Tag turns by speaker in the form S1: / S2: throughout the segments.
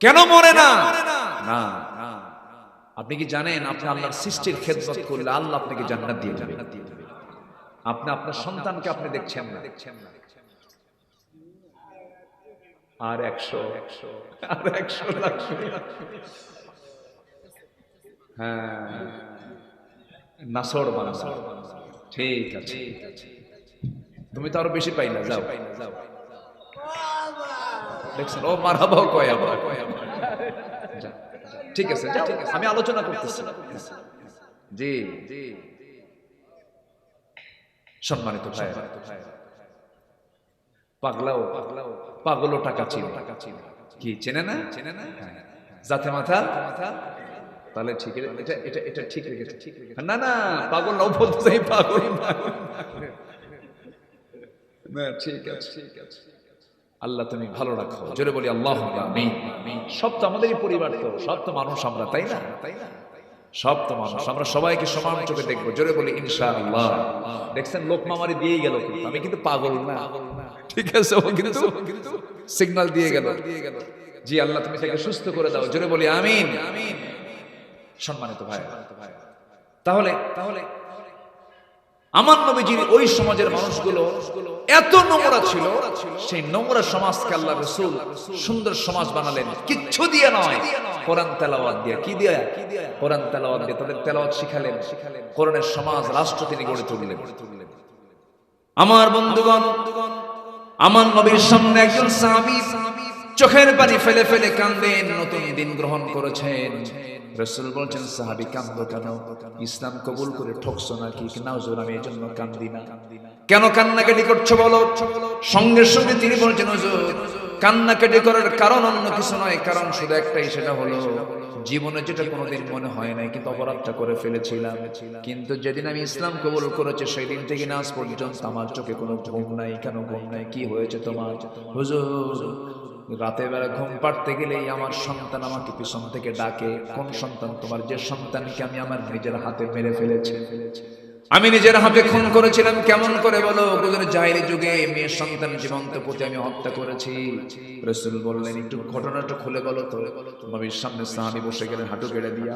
S1: কেন মরে না? না? আপনি কি জানেন আপনি আল্লাহর সৃষ্টির খেদমত করলে আল্লাহ আপনাকে জান্নাত দিয়ে যাবে আপনি আপনার সন্তানকে আপনি দেখছেন না। দেখছেন না আর একশো একশো আর একশো হ্যাঁ নাসর বানাসর ঠিক আছে। ঠিক আছে তুমি তো আরও বেশি পাই না যাও। পাই না যাও। দেখছেন? ও মারাবাও কয় আবার। ঠিক আছে আমি আলোচনা করতেছি। জি জি। সম্মানিত ভাই পাগলাও পাগলাও পাগলও টাকা চিনে। টাকা চিনে কি, চেনে না? চেনে না যাতে মাথা? মাথা তাহলে ঠিক এটা এটা এটা ঠিক রেখেছে। ঠিক রেখেছে না না, পাগল নাও বলতে চাই পাগল। না ঠিক আছে ঠিক আছে। আল্লাহ তুমি ভালো রাখো। জোরে বলি আল্লাহ সব তো আমাদেরই পরিবার তো সব তো মানুষ আমরা তাই না? তাই না সব তো মানুষ আমরা সবাইকে সমান চোখে দেখব। জোরে বলি ইনশাআল্লাহ। দেখছেন লোক মামারি দিয়ে গেল আমি কিন্তু পাগল না। ঠিক আছে ও কিন্তু সিগন্যাল দিয়ে গেল। দিয়ে গেল জি আল্লাহ তুমি তাকে সুস্থ করে দাও। জোরে বলি আমিন। আমিন সম্মানিত ভাই। তাহলে তাহলে আমার নবীজির ওই সমাজের মানুষগুলো এত নোংরা ছিল, সেই নোংরা সমাজকে আল্লাহ রসুল সুন্দর সমাজ বানালেন। কিচ্ছু দিয়ে নয়। কোরআন তেলাওয়াত দিয়ে। কি দিয়ে? কোরআন তেলাওয়াত দিয়ে তাদের তেলাওয়াত শিখালেন। কোরআনের সমাজ, রাষ্ট্র তিনি গড়ে তুললেন। আমার বন্ধুগণ, আমার নবীর সামনে একজন সাহাবী চোখের পানি ফেলে ফেলে কান্দেন, নতুন দিন গ্রহণ করেছেন। রসুল বলছেন, সাহাবি কান্দ কেন? ইসলাম কবুল করে ঠকছো নাকি? না হুজুর আমি এই জন্য কান্দি না। কেন কান্নাকাটি করছ বলো? সঙ্গে সঙ্গে তিনি বলছেন কান্নাকাটি করার কারণ অন্য কিছু নয়, কারণ শুধু একটাই, সেটা হলো জীবনে যেটা কোনোদিন মনে হয় নাই, কিন্তু অপরাধটা করে ফেলেছিলাম। কিন্তু যেদিন আমি ইসলাম কবুল করেছি সেই দিন থেকে না আজ পর্যন্ত আমার চোখে কোনো ঘুম নাই। কেন ঘুম নাই? কি হয়েছে তোমার? হুজুর রাতের বেলা ঘুম পাড়তে গেলেই আমার সন্তান আমাকে পিছন থেকে ডাকে, কোন সন্তান? তোমার যে সন্তানকে আমি আমার নিজের হাতে মেরে ফেলেছি। আমি নিজের হাতে খুন করেছিলাম, কেমন করে বলো? বুঝলেন জাহিরি যুগে মেয়ের সন্তান জীবন্ত প্রতি আমি হত্যা করেছি। রসুল বললেন, একটু ঘটনাটা খুলে বলো তো। নবীর সামনে সাহাবি বসে গেলেন, হাঁটু কেড়ে দিয়া।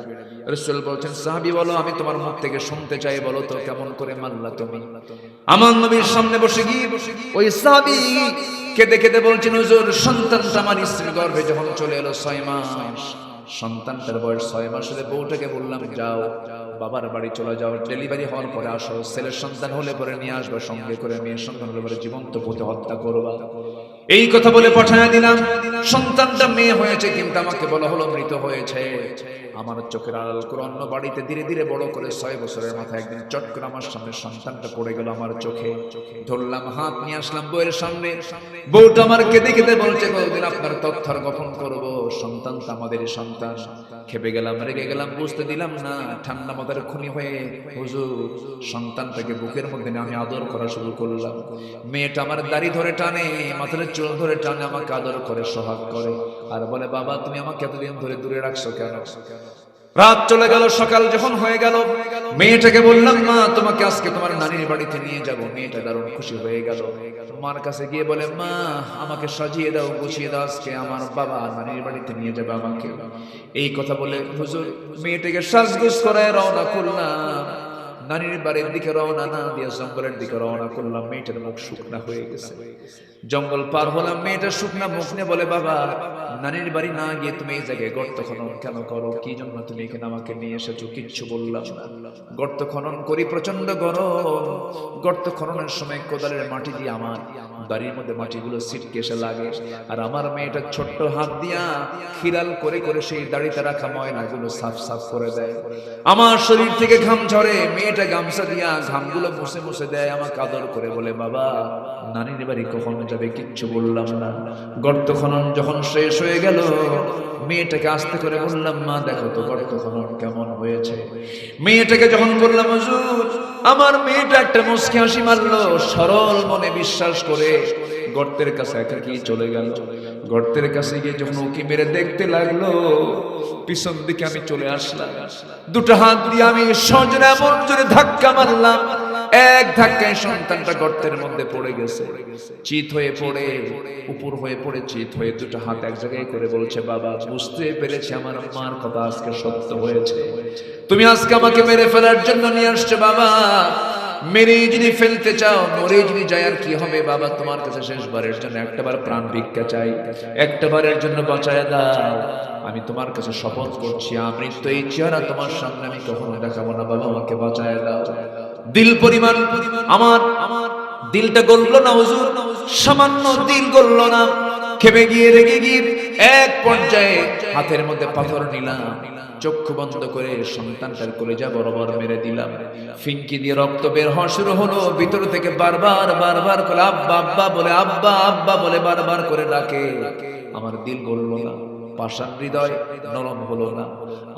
S1: রসুল বলছেন, সাহাবি, বলো, আমি তোমার মুখ থেকে শুনতে চাই, বলো তো, কেমন করে মানলা তুমি? আমার নবীর সামনে বসে গিয়ে ওই সাহাবি কেঁদে কেঁদে বলছেন, হুজুর, সন্তানটা আমার স্ত্রীর গর্ভে যখন চলে এলো ছয় মাস সন্তানটার বয়স ছয় মাস হলে বউটাকে বললাম, যাও, বাবার বাড়ি চলে যাও, ডেলিভারি হওয়ার পরে আসো। ছেলের সন্তান হলে পরে নিয়ে আসবে, সঙ্গে করে মেয়ের সন্তান হলে পরে জীবন্ত পুঁতে হত্যা করবা। এই কথা বলে পাঠায় দিলাম। সন্তানটা মেয়ে হয়েছে, কিন্তু আমাকে বলা হলো মৃত হয়েছে। আমার চোখের আড়াল করে অন্য বাড়িতে ধীরে ধীরে বড় করে ছয় বছরের মাথায় একদিন চট করে আমার সামনে সন্তানটা পড়ে গেল আমার চোখে। ধরলাম, হাত নিয়ে আসলাম বউয়ের সামনে। বউটা আমার কেঁদে কেঁদে বলছে, কতদিন আপনার তথ্যর গোপন করব? সন্তান আমাদের সন্তান। খেপে গেলাম, রেগে গেলাম, বুঝতে দিলাম না, ঠান্ডা মাথার খুনি হয়ে, হুজুর, সন্তানটাকে বুকের মধ্যে আমি আদর করা শুরু করলাম। মেয়েটা আমার দাড়ি ধরে টানে, মাথার চোর ধরে টানে, আমাকে আদর করে, সোহাগ করে। আর বলে, বাবা, তুমি আমাকে এতদিন ধরে দূরে রাখছো কেন? রাত চলে গেল, সকাল যখন হয়ে গেল, মেয়েটাকে বললাম, মা, তোমাকে আজকে তোমার নানির বাড়িতে নিয়ে যাব। মেয়েটা দারুণ খুশি হয়ে গেল। মার কাছে গিয়ে বলে, মা, আমাকে সাজিয়ে দাও, গুছিয়ে দাও, আজকে আমার বাবা নানির বাড়িতে নিয়ে যাবে আমাকে। এই কথা বলে হুজুর মেয়েটাকে সাজগুজ করায় রওনা করলাম। নানির বাড়ির দিকে রওনা না দিয়ে জঙ্গলের দিকে রওনা করলাম, মেয়েটার মুখ শুকনা হয়ে গেছে। জঙ্গল পার হলাম, মেয়েটা শুকনা মুখ নিয়ে বলে, বাবা নানির বাড়ি না গিয়ে তুমি এই জায়গায় গর্ত খনন কেন করো? কি জন্য তুমি এখানে আমাকে নিয়ে এসেছ? কিচ্ছু বললাম না। গর্ত খনন করি প্রচণ্ড গরম। গর্ত খননের সময় কোদালের মাটি দিয়ে আমার বাড়ির মধ্যে মাটিগুলো সিটকে এসে লাগে। আর আমার মেয়েটা ছোট্ট হাত দিয়া খিরাল করে করে সেই দাড়িতে রাখা ময়লাগুলো সাফ সাফ করে দেয়। আমার শরীর থেকে ঘাম ঝরে, মেয়েটা গামছা দিয়া ঘামগুলো মুছে মুছে দেয় আমাকে আদর করে বলে, বাবা, নানির বাড়ি কখন যাবে কিচ্ছু বললাম না। গর্ত খনন যখন শেষ হয়ে গেল, মেয়েটাকে আস্তে করে বললাম, মা, দেখো তো গর্ত খনন কেমন হয়েছে। মেয়েটাকে যখন করলাম হুজুর, আমার মেয়েটা একটা মুসকি হাসি মারলো। সরল মনে বিশ্বাস করে গর্তের কাছে একা কি চলে গেল। গর্তের কাছে গিয়ে যখন ওকে মেরে দেখতে লাগল, পিছন দিকে আমি চলে আসলাম। দুটো হাত দিয়ে আমি সজনে এমন জোরে ধাক্কা মারলাম। এক ধাক্কায় সন্তানটা গর্তের মধ্যে পড়ে গেছে। চিত হয়ে পড়ে, উপর হয়ে পড়ে, চিত হয়ে দুটো হাত এক জায়গায় করে বলছে, বাবা, বুঝতে পেরেছে আমার মার কথা আজকে সত্য হয়েছে। তুমি আজকে আমাকে মেরে ফেলার জন্য নিয়ে আসছো, বাবা। মেরে যদি ফেলতে চাও, মরে যদি যায়, আর কি হবে? বাবা, তোমার কাছে শেষবারের জন্য একটাবার প্রাণ ভিক্ষা চাই। একটাবারের জন্য বাঁচায় দাও। আমি তোমার কাছে শপথ করছি, আমৃত্যু এই চেহারা তোমার সামনে আমি কখনো দেখাবো না। বাবা, আমাকে বাঁচায় দাও। দিল পরিমাণ, আমার আমার দিলটা গললো না হুজুর? সামান্য দিল গললো না। খেপে গিয়ে রেগে গিয়ে এক পর্যায়ে হাতের মধ্যে পাথর নিলাম। চক্ষু বন্ধ করে সন্তানটার কলেজা বরাবর মেরে দিলাম। ফিঙ্কি দিয়ে রক্ত বের হওয়া শুরু হলো। ভিতর থেকে বারবার বারবার করে আব্বা আব্বা বলে, আব্বা আব্বা বলে বারবার করে ডাকে। আমার দিল গললো না, পাষাণ হৃদয় নরম হলো না।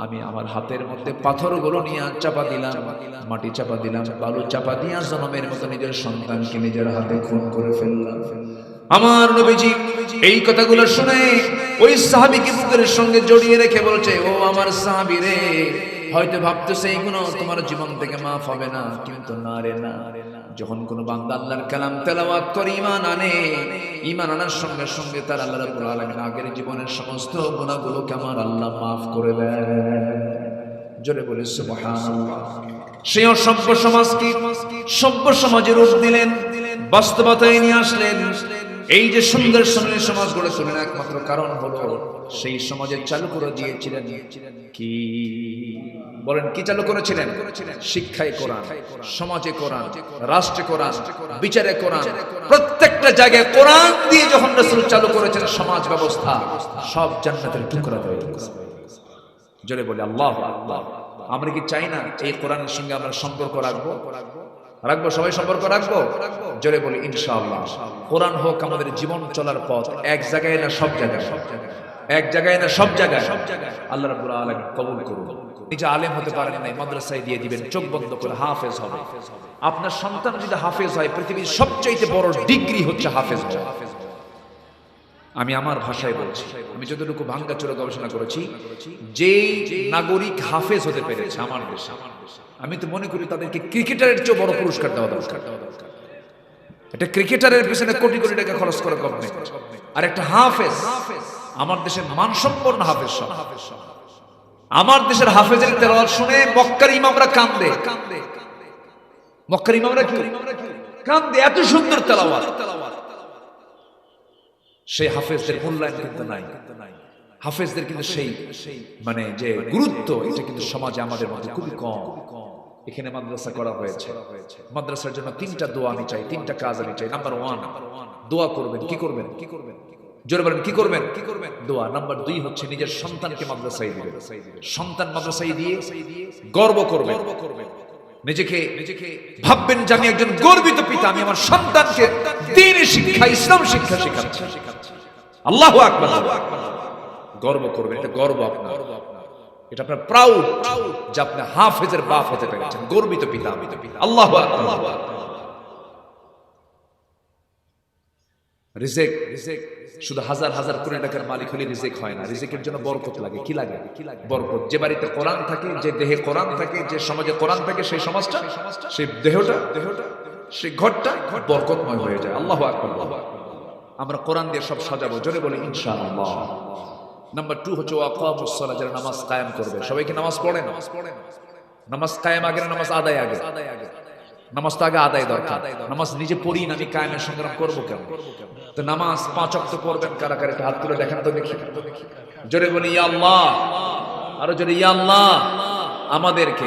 S1: আমি আমার হাতের মধ্যে পাথরগুলো নিয়ে চাপা দিলাম, মাটি চাপা দিলাম, বালু চাপা দিয়া জনমের মতো নিজের সন্তানকে নিজের হাতে খুন করে ফেললাম। আমার নবীজি এই কথাগুলো শুনে ওই সাহাবিকে বুকের সঙ্গে জড়িয়ে রেখে বলছে, ও আমার সাহাবি রে, হয়তো ভাবতেছে এইগুলো তোমার জীবন থেকে মাফ হবে না, কিন্তু না রে, না। যখন কোন বান্দা আল্লাহর কালাম তেলাওয়াত করে ইমান আনে ইমান আনার সঙ্গে সঙ্গে তার আল্লাহ রাব্বুল আলামিন আগের জীবনের সমস্ত গুনাহগুলোকে আমার আল্লাহ মাফ করে দেয় জোরে বলে, সুবহানাল্লাহ। সেই অসভ্য সমাজকে সভ্য সমাজে রূপ দিলেন, বাস্তবতায় নিয়ে আসলেন এই যে সুন্দর সুন্দর সমাজ গড়ে তোলেন একমাত্র কারণ হলো সেই সমাজে চালু করে দিয়েছিলেন কি? বলেন, কি চালু করেছিলেন? শিক্ষায় কোরআন, সমাজে কোরআন, রাষ্ট্রে কোরআন, বিচারে কোরআন। প্রত্যেকটা জায়গায় কোরআন দিয়ে যখন রসুল চালু করেছেন সমাজ ব্যবস্থা সব জান্নাতের টুকরা গেছে। জোরে বলি, আল্লাহ আল্লাহ আমরা কি চাই না এই কোরআনের সঙ্গে আমরা সম্পর্ক রাখব রাখব? সবাই সম্পর্ক রাখব? জোরে বলি, ইনশাআল্লাহ। কোরআন হোক আমাদের জীবন চলার পথ, এক জায়গায় না সব জায়গায়। এক জায়গায় না সব জায়গায়। সব জায়গায় আল্লাহ রাব্বুল আলামিন কবুল করুন। নিজে আলেম হতে পারেন নাই, মাদ্রাসায় দিয়ে দিবেন, চোখ বন্ধ করে হাফেজ হবে। আপনার সন্তান যদি হাফেজ হয়, পৃথিবীর সবচেয়ে বড় ডিগ্রি হচ্ছে হাফেজ হওয়া। আমি আমার ভাষায় বলছি। আমি যতটুকু ভাঙ্গাচোরা গবেষণা করেছি, যেই নাগরিক হাফেজ হতে পেরেছে আমার দেশে, আমি তো মনে করি তাদেরকে ক্রিকেটারের চেয়ে বড় পুরস্কার দেওয়া দরকার। একটা ক্রিকেটারের পেছনে কোটি কোটি টাকা খরচ করা গভর্নমেন্ট আর একটা হাফেজ, আমার দেশের মানসম্পন্ন হাফেজ সব। আমার দেশের হাফেজের তেলাওয়াত শুনে মক্কার ইমামরা কান্দে। মক্কার ইমামরা কি? কান্দে, এত সুন্দর তেলাওয়াত। সেই হাফেজদের মূল্যায়ন কিন্তু নাই। হাফেজদের কিন্তু সেই মানে যে গুরুত্ব, এটা কিন্তু সমাজে আমাদের মধ্যে খুবই কম। এখানে মাদ্রাসা করা হয়েছে। মাদ্রাসার জন্য তিনটা দোয়া আমি চাই, তিনটা কাজ আমি চাই। নাম্বার ওয়ান দোয়া করবেন, কি করবেন? কি করবেন জোরে বলেন, কি করবেন? কি করবেন দোয়া। নাম্বার দুই হচ্ছে নিজের সন্তানকে মাদ্রাসায় দিবেন। সন্তান মাদ্রাসায় দিয়ে গর্ব করবেন গর্ব করবেন। নিজেকে নিজেকে ভাববেন যে আমি একজন গর্বিত পিতা, আমি আমার সন্তানকে দিন শিক্ষা, ইসলাম শিক্ষা শেখাচ্ছি। আল্লাহ আকবার। গর্ব করবেন এটা গর্ব আপনার। এটা আপনার প্রাউড যে আপনি হাফেজের বাপ হতে পেরেছেন, গর্বিত পিতা। আমি তো পিতা আল্লাহ রিজেক রিজেক, শুধু হাজার হাজার কোটি টাকার মালিক হলে রিজেক হয় না। রিজেকের জন্য বরকত লাগে। কি লাগে? বরকত। যে বাড়িতে কোরআন থাকে, যে দেহে কোরআন থাকে, যে সমাজে কোরআন থাকে, সেই সমাজটা, সেই দেহটা দেহটা সেই ঘরটা বরকতময় হয়ে যায়। আল্লাহ আকবার আমরা কোরআন দিয়ে সব সাজাবো, জোরে বলি, ইনশাআল্লাহ। নাম্বার টু হচ্ছে ওয়াকামুস সালাহ, যারা নামাজ কায়েম করবে। সবাইকে নামাজ পড়ে নামাজ পড়ে? নামাজ কায়েম আগে নামাজ আদায় আগে? আদায় আগে নামাজ তো আগে আদায় দরকার। নামাজ নিজে পড়ি না, আমি কায়েমের সংগ্রাম করব কেন? তো নামাজ পাঁচ অক্ত পড়বেন কারা কারা? হাত তুলে দেখেন তো দেখি। জোরে বলি, ইয়া আল্লাহ। আরও জোরে, ইয়া আল্লাহ। আমাদেরকে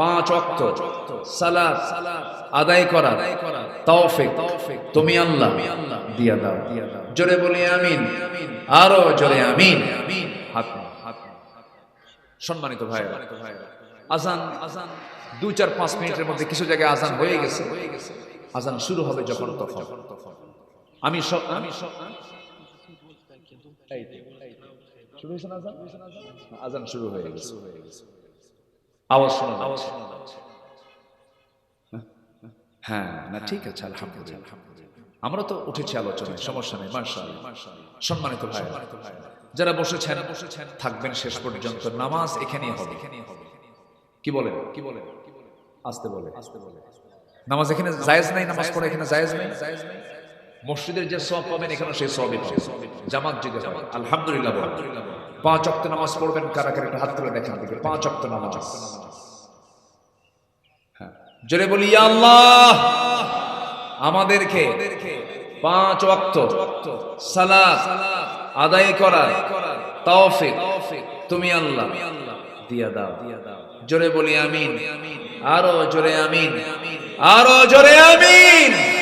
S1: পাঁচ অক্ত সালাত আদায় করা তৌফিক তুমি আল্লাহ দিয়া দাও। জোরে বলি আমিন। আরও জোরে আমিন। সম্মানিত ভাই আজান আজান দুই চার পাঁচ মিনিটের মধ্যে কিছু জায়গায় আজান হয়ে গেছে। আজান শুরু হবে যখন তখন। আমি সব আমি সব শুরু আজান? শুরু হয়ে গেছে। আওয়াজ শোনা আওয়াজ শোনা হ্যাঁ না ঠিক আছে আলহামদুলিল্লাহ। আমরা তো উঠেছি আলোচনায় সমস্যা নেই মার্শাল্লাহ সম্মানিত ভাই যারা বসেছেন বসেছেন থাকবেন শেষ পর্যন্ত নামাজ এখানেই হবে। কি বলেন? কি বলেন? আসতে বলে আসতে বলে নামাজ এখানে জায়েজ নাই নামাজ পড়া এখানে জায়েজ নাই? মসজিদের যে সব পাবেন এখানে সেই সবই পাবেন। জামাত যদি আলহামদুলিল্লাহ। পাঁচ অক্ত নামাজ পড়বেন কারা কারা হাত তুলে দেখেন। পাঁচ অক্ত নামাজ। হ্যাঁ। জোরে বলি আল্লাহ! আমাদেরকে পাঁচ অক্ত সালাহ আদায় করার তাওফিক তুমি আল্লাহ দিয়া দাও। জোরে বলি, আমিন। আরও জোরে, আমিন। আরও জোরে, আমিন।